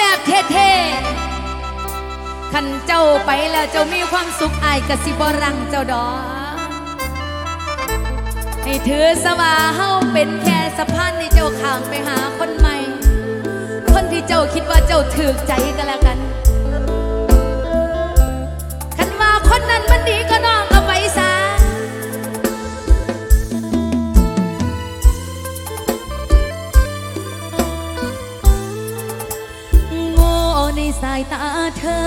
แบบเท่ๆขันเจ้าไปแล้วเจ้ามีความสุขอายกะสิบรังเจ้าดอกให้ถือสว่าเฮาเป็นแค่สะพานในเจ้าข้างไปหาคนใหม่ คนที่เจ้าคิดว่าเจ้าถือใจก็แล้วกัน สายตาเธอ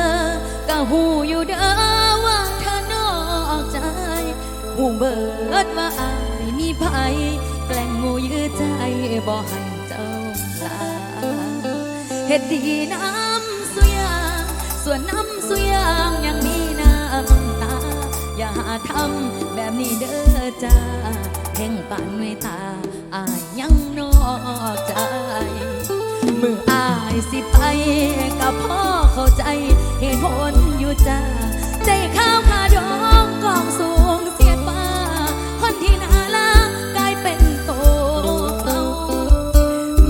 ก็หูอยู่เด้อว่าเธอนอกใจหูเบิดว่าอายมีภัยแกล้งโง่ยื้อใจบ่ให้เจ้าลาเฮ็ดดีน้ำสุยางส่วนน้ำสุยางยังมีน้ำตา อย่าทำแบบนี้เด้อจ้าเพ่งปันไม่ตาอายยังนอ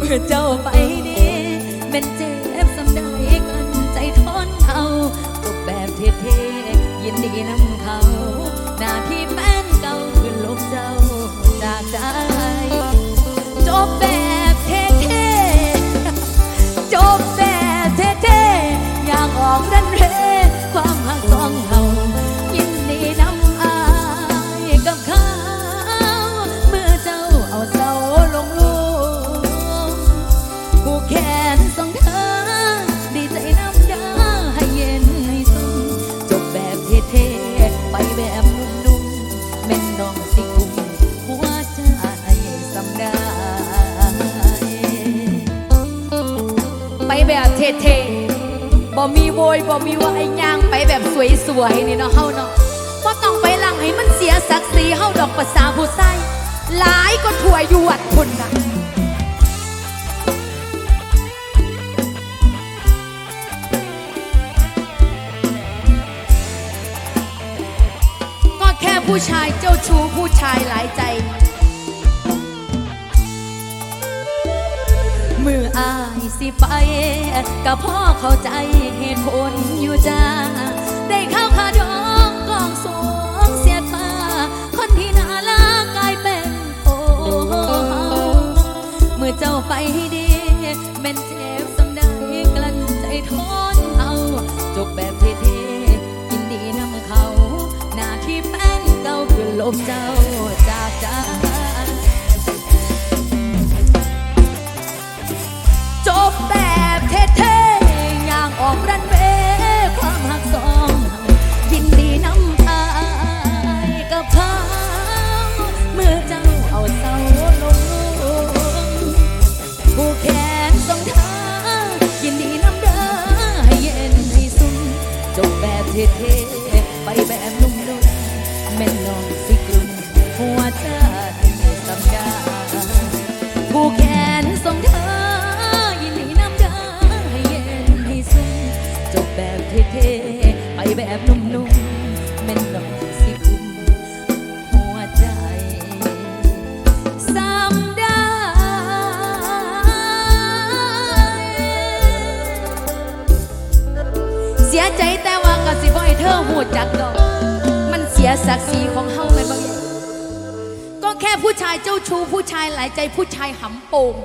มื่อเจ้าไปดีเป็นเจ็บสำได้กันใจทนเอาจบแบบเท่ๆยินดีนำเขา เท่ๆบ่มีโวยบ่มีว่ายย่างไปแบบสวยๆนี่เนาะเฮาเนาะบ่ต้องไปหลังให้มันเสียศักดิ์ศรีเฮาดอกภาษาผู้ใส่หลายก็ถั่วหยวดพุ่นน่ะก็แค่ผู้ชายเจ้าชู้ผู้ชายหลายใจ มืออายสิไปกับพ่อเข้าใจเหตุผลอยู่จ้า ได้เข้าคาดองกองสวงเสียดฟ้า คนที่น่ารักกลายเป็นโอ้เมื่อเจ้าไปดีแม่นเจ็บสำได้กลั้นใจทนเอา จบแบบเท่ๆยินดีนำเขา หน้าที่แป้นเก่าคือลบเจ้า ผู้แขนสองเธอยินดีนำเด้อให้เย็นให้สุ่มจบแบบเท่ ธอหูจักดอก มันเสียศักดิ์ศรีของเฮาไหมบางย่างก็แค่ผู้ชายเจ้าชู้ผู้ชายหลายใจผู้ชายหำโป่ง